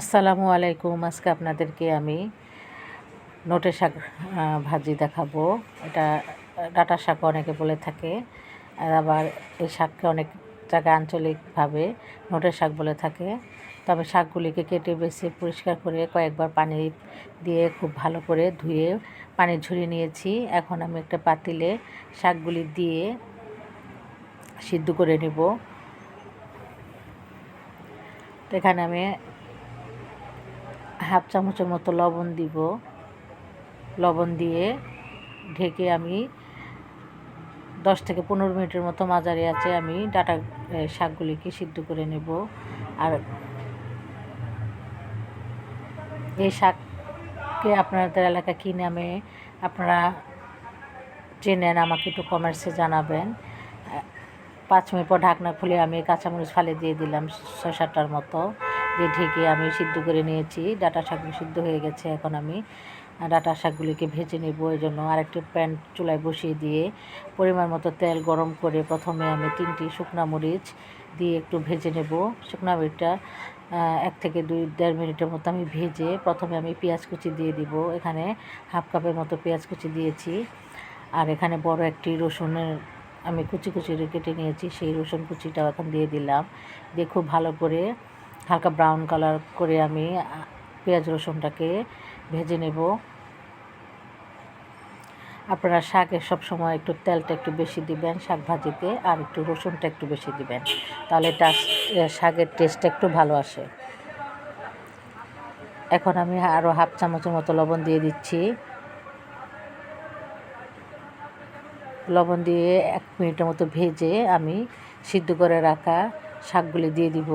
আসসালামু আলাইকুম। আজকে আপনাদেরকে আমি নোটের শাক ভাজি দেখাবো। এটা, ডাটা শাক অনেকে বলে থাকে, আর আবার এই শাককে অনেক জায়গায় আঞ্চলিকভাবে নোটের শাক বলে থাকে। তবে শাকগুলিকে কেটে বেছে পরিষ্কার করে কয়েকবার পানি দিয়ে খুব ভালো করে ধুয়ে পানি ঝরিয়ে নিয়েছি। এখন আমি একটা পাতিলে শাকগুলি দিয়ে সিদ্ধ করে নেব। এখানে আমি হাফ চামচের মতো লবণ দিব। লবণ দিয়ে ঢেকে আমি দশ থেকে পনেরো মিনিটের মতো মাঝারি আছে আমি ডাটা শাকগুলিকে সিদ্ধ করে নেব। আর এই শাককে আপনাদের এলাকা কী নামে আপনারা চেনেন, আমাকে একটু কমেন্টসে জানাবেন। পাঁচ মিনিট পর ঢাকনা খুলে আমি কাঁচামরিচ ফালে দিয়ে দিলাম ছয় সাতটার মতো। দিয়ে ঢেকে আমি সিদ্ধ করে নিয়েছি। ডাটা শাকগুলো সিদ্ধ হয়ে গেছে এখন আমি। ডাটা শাকগুলিকে ভেজে নেব, এই জন্য আরেকটি প্যান চুলায় বসিয়ে দিয়ে পরিমাণ মতো তেল গরম করে প্রথমে আমি তিনটি শুকনা মরিচ দিয়ে একটু ভেজে নেব। শুকনা মরিচটা এক থেকে দুই, দেড় মিনিটের মতো আমি ভেজে প্রথমে আমি পেঁয়াজ কুচি দিয়ে দিব। এখানে হাফ কাপের মতো পেঁয়াজ কুচি দিয়েছি। আর এখানে বড় একটি রসুনের আমি কুচি কুচি কেটে নিয়েছি, সেই রসুন কুচিটাও এখন দিয়ে দিলাম। দিয়ে খুব ভালো করে হালকা ব্রাউন কালার করে আমি পেঁয়াজ রসুনটাকে ভেজে নেব। আপনারা শাকে সবসময় একটু তেলটা একটু বেশি দিবেন, শাক ভাজিতে, আর একটু রসুনটা একটু বেশি দিবেন। তাহলে শাকের টেস্টটা একটু ভালো আসে। এখন আমি আরও হাফ চামচের মতো লবণ দিয়ে দিচ্ছি। লবণ দিয়ে এক মিনিটের মতো ভেজে আমি সিদ্ধ করে রাখা শাকগুলি দিয়ে দিব।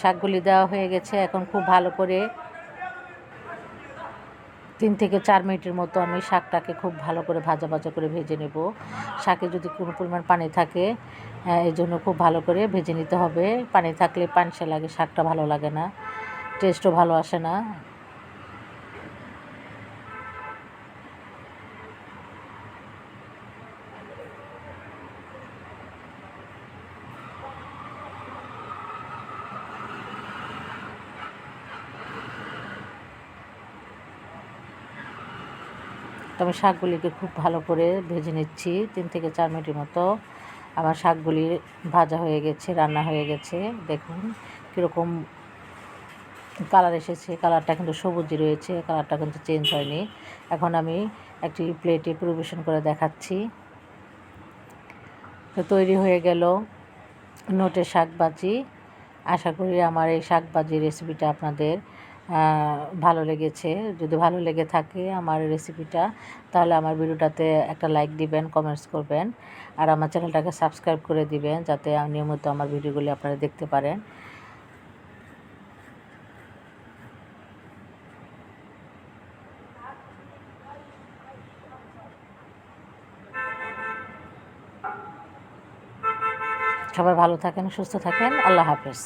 শাকগুলি দেওয়া হয়ে গেছে। এখন খুব ভালো করে তিন থেকে চার মিনিটের মতো আমি শাকটাকে খুব ভালো করে ভাজা ভাজা করে ভেজে নেব। শাকে যদি কোনো পরিমাণ পানি থাকে আহ, এই জন্য খুব ভালো করে ভেজে নিতে হবে। পানি থাকলে পানসে লাগে শাকটা ভালো লাগে না টেস্টও ভালো আসে না। তো আমি শাকগুলিকে খুব ভালো করে ভেজে নিচ্ছি, তিন থেকে চার মিনিটের মতো। আমার শাকগুলি ভাজা হয়ে গেছে, রান্না হয়ে গেছে। দেখুন কীরকম কালার এসেছে, কালারটা কিন্তু সবুজই রয়েছে, কালারটা কিন্তু চেঞ্জ হয়নি। এখন আমি একটি প্লেটে পরিবেশন করে দেখাচ্ছি। তো তৈরি হয়ে গেল নোটের শাক ভাজি আশা করি আমার এই শাক ভাজি রেসিপিটা আপনাদের ভালো লেগেছে। যদি ভালো লেগে থাকে আমার রেসিপিটা তাহলে আমার ভিডিওটাতে একটা লাইক দিবেন কমেন্টস করবেন। আর আমার চ্যানেলটাকে সাবস্ক্রাইব করে দিবেন, যাতে নিয়মিত আমার ভিডিওগুলি আপনারা দেখতে পারেন। সবাই ভালো থাকেন, সুস্থ থাকেন। আল্লাহ হাফেজ।